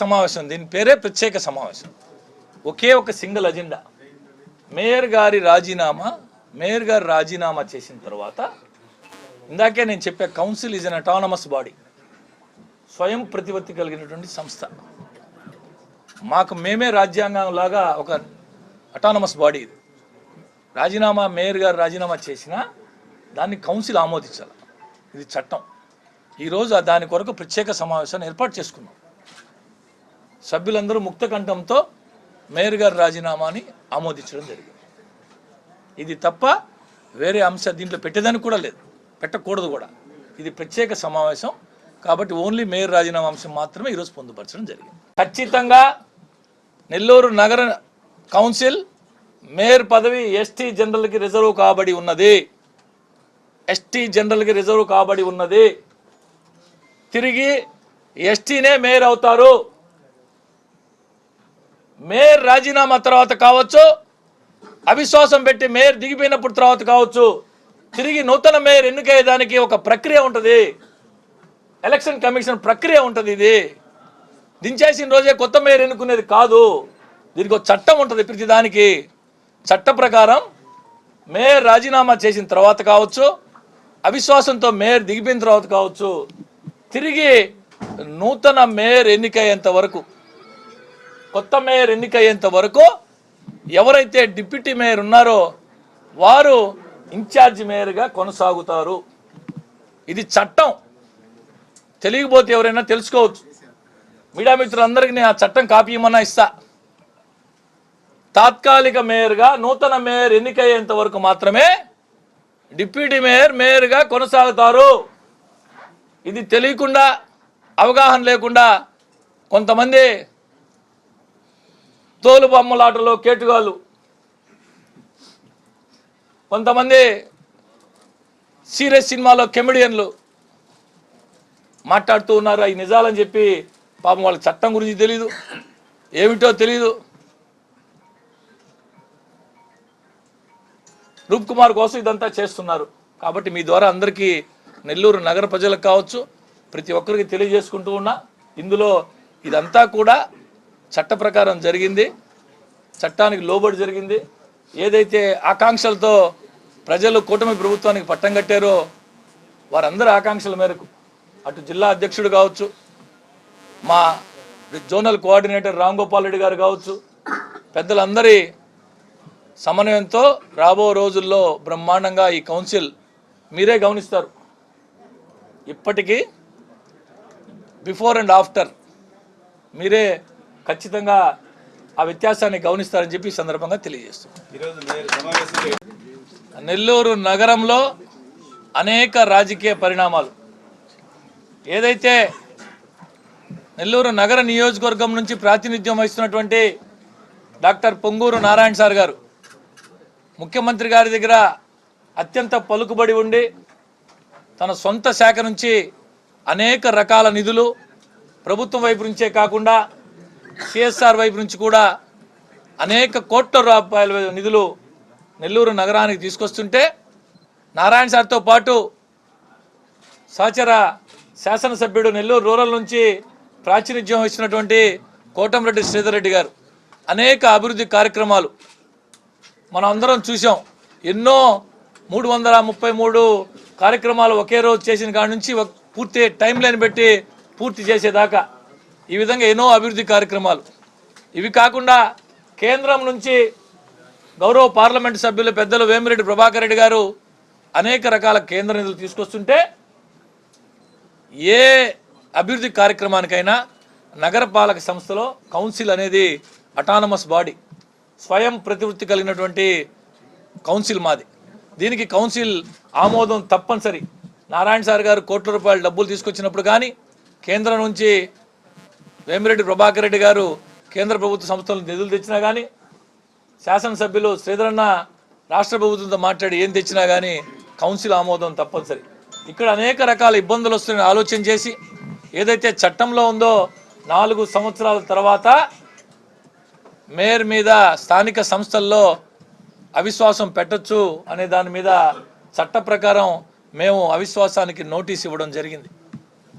సమావేశం దీని పేరే ప్రత్యేక సమావేశం. ఒకే ఒక సింగిల్ అజెండా. మేయర్ గారి రాజీనామా మేయర్ గారు రాజీనామా చేసిన తర్వాత ఇందాకే నేను చెప్పే council is an autonomous body స్వయం ప్రతిపత్తి కలిగినటువంటి సంస్థ. మాకు మేమే రాజ్యాంగం లాగా ఒక అటానమస్ బాడీ ఇది. రాజీనామా మేయర్ గారు రాజీనామా చేసినా దాన్ని కౌన్సిల్ ఆమోదించాలి. ఇది చట్టం. ఈరోజు దాని కొరకు ప్రత్యేక సమావేశాన్ని ఏర్పాటు చేసుకున్నాం. సభ్యులందరూ ముక్త కంఠంతో మేయర్ గారి రాజీనామాని ఆమోదించడం జరిగింది. ఇది తప్ప వేరే అంశ దీంట్లో పెట్టేదానికి కూడా లేదు. పెట్టకూడదు కూడా. ఇది ప్రత్యేక సమావేశం కాబట్టి ఓన్లీ మేయర్ రాజీనామా అంశం మాత్రమే ఈరోజు పొందుపరచడం జరిగింది. ఖచ్చితంగా నెల్లూరు నగర కౌన్సిల్ మేయర్ పదవి ఎస్టీ జనరల్కి రిజర్వ్ కాబడి ఉన్నది. ఎస్టీ జనరల్కి రిజర్వ్ కాబడి ఉన్నది. తిరిగి ఎస్టీనే మేయర్ అవుతారు. మేయర్ రాజీనామా తర్వాత కావచ్చు అవిశ్వాసం పెట్టి మేయర్ దిగిపోయినప్పుడు తర్వాత కావచ్చు. తిరిగి నూతన మేయర్ ఎన్నికయ్యేదానికి ఒక ప్రక్రియ ఉంటుంది. ఎలక్షన్ కమిషన్ ప్రక్రియ ఉంటుంది ఇది. దించేసిన రోజే కొత్త మేయర్ ఎన్నుకునేది కాదు. దీనికి ఒక చట్టం ఉంటుంది ప్రతిదానికి. చట్ట ప్రకారం మేయర్ రాజీనామా చేసిన తర్వాత కావచ్చు అవిశ్వాసంతో మేయర్ దిగిపోయిన తర్వాత కావచ్చు తిరిగి నూతన మేయర్ ఎన్నికయ్యేంత వరకు కొత్త మేయర్ ఎన్నికయ్యేంత వరకు ఎవరైతే డిప్యూటీ మేయర్ ఉన్నారో వారు ఇన్ఛార్జ్ మేయర్గా కొనసాగుతారు. ఇది చట్టం. తెలియకపోతే ఎవరైనా తెలుసుకోవచ్చు. మీడియా మిత్రులందరికీ నేను ఆ చట్టం కాపీ ఇమ్మన్నా ఇస్తా. తాత్కాలిక మేయర్గా నూతన మేయర్ ఎన్నికయ్యేంత వరకు మాత్రమే డిప్యూటీ మేయర్ మేయర్గా కొనసాగుతారు. ఇది తెలియకుండా అవగాహన లేకుండా కొంతమంది తోలు బొమ్మలాటలో కేటుగాళ్ళు కొంతమంది సీరియస్ సినిమాలో కెమెడియన్లు మాట్లాడుతూ ఉన్నారు. అవి నిజాలని చెప్పి పాపం వాళ్ళకి చట్టం గురించి తెలీదు. ఏమిటో తెలీదు. రూప్ కుమార్ కోసం ఇదంతా చేస్తున్నారు. కాబట్టి మీ ద్వారా అందరికీ నెల్లూరు నగర ప్రజలకు కావచ్చు ప్రతి ఒక్కరికి తెలియజేసుకుంటూ ఉన్నా ఇందులో ఇదంతా కూడా చట్ట ప్రకారం జరిగింది. చట్టానికి లోబడి జరిగింది. ఏదైతే ఆకాంక్షలతో ప్రజలు కూటమి ప్రభుత్వానికి పట్టం కట్టారో వారందరి ఆకాంక్షల మేరకు అటు జిల్లా అధ్యక్షుడు కావచ్చు మా జోనల్ కోఆర్డినేటర్ రామ్ గోపాల్ రెడ్డి గారు కావచ్చు పెద్దలందరి సమన్వయంతో రాబో రోజుల్లో బ్రహ్మాండంగా ఈ కౌన్సిల్ మీరే గమనిస్తారు. ఇప్పటికీ బిఫోర్ అండ్ ఆఫ్టర్ మీరే ఖచ్చితంగా ఆ వ్యత్యాసాన్ని గమనిస్తారని చెప్పి ఈ సందర్భంగా తెలియజేస్తున్నాం. నెల్లూరు నగరంలో అనేక రాజకీయ పరిణామాలు. ఏదైతే నెల్లూరు నగర నియోజకవర్గం నుంచి ప్రాతినిధ్యం వహిస్తున్నటువంటి డాక్టర్ పొంగూరు నారాయణ సార్ గారు ముఖ్యమంత్రి గారి దగ్గర అత్యంత పలుకుబడి ఉండి తన సొంత శాఖ నుంచి అనేక రకాల నిధులు ప్రభుత్వం వైపు నుంచే కాకుండా సిఎస్ఆర్ వైపు నుంచి కూడా అనేక కోట్ల రూపాయల నిధులు నెల్లూరు నగరానికి తీసుకొస్తుంటే నారాయణ సార్తో పాటు సహచర శాసనసభ్యుడు నెల్లూరు రూరల్ నుంచి ప్రాతినిధ్యం వహిస్తున్నటువంటి కోటంరెడ్డి శ్రీధర్ రెడ్డి గారు. అనేక అభివృద్ధి కార్యక్రమాలు మనం అందరం చూసాం ఎన్నో మూడు వందల ముప్పై మూడు కార్యక్రమాలు ఒకే రోజు చేసిన కాడ నుంచి పూర్తి టైం లైన్ పెట్టి పూర్తి చేసేదాకా. ఈ విధంగా ఎన్నో అభివృద్ధి కార్యక్రమాలు. ఇవి కాకుండా కేంద్రం నుంచి గౌరవ పార్లమెంట్ సభ్యులు పెద్దలు వేమిరెడ్డి ప్రభాకర్ రెడ్డి గారు అనేక రకాల కేంద్ర నిధులు తీసుకొస్తుంటే ఏ అభివృద్ధి కార్యక్రమానికైనా నగరపాలక సంస్థలో కౌన్సిల్ అనేది అటానమస్ బాడీ స్వయం ప్రతివృత్తి కలిగినటువంటి కౌన్సిల్ మాది. దీనికి కౌన్సిల్ ఆమోదం తప్పనిసరి. నారాయణ సార్ గారు కోట్ల రూపాయల డబ్బులు తీసుకొచ్చినప్పుడు కానీ కేంద్రం నుంచి వేమిరెడ్డి ప్రభాకర్ రెడ్డి గారు కేంద్ర ప్రభుత్వ సంస్థల నిధులు తెచ్చినా కానీ శాసనసభ్యులు శ్రీధరన్న రాష్ట్ర ప్రభుత్వంతో మాట్లాడి ఏం తెచ్చినా కానీ కౌన్సిల్ ఆమోదం తప్పనిసరి. ఇక్కడ అనేక రకాల ఇబ్బందులు వస్తున్నాయని ఆలోచన చేసి ఏదైతే చట్టంలో ఉందో నాలుగు సంవత్సరాల తర్వాత మేయర్ మీద స్థానిక సంస్థల్లో అవిశ్వాసం పెట్టచ్చు అనే దాని మీద చట్ట ప్రకారం మేము అవిశ్వాసానికి నోటీస్ ఇవ్వడం జరిగింది.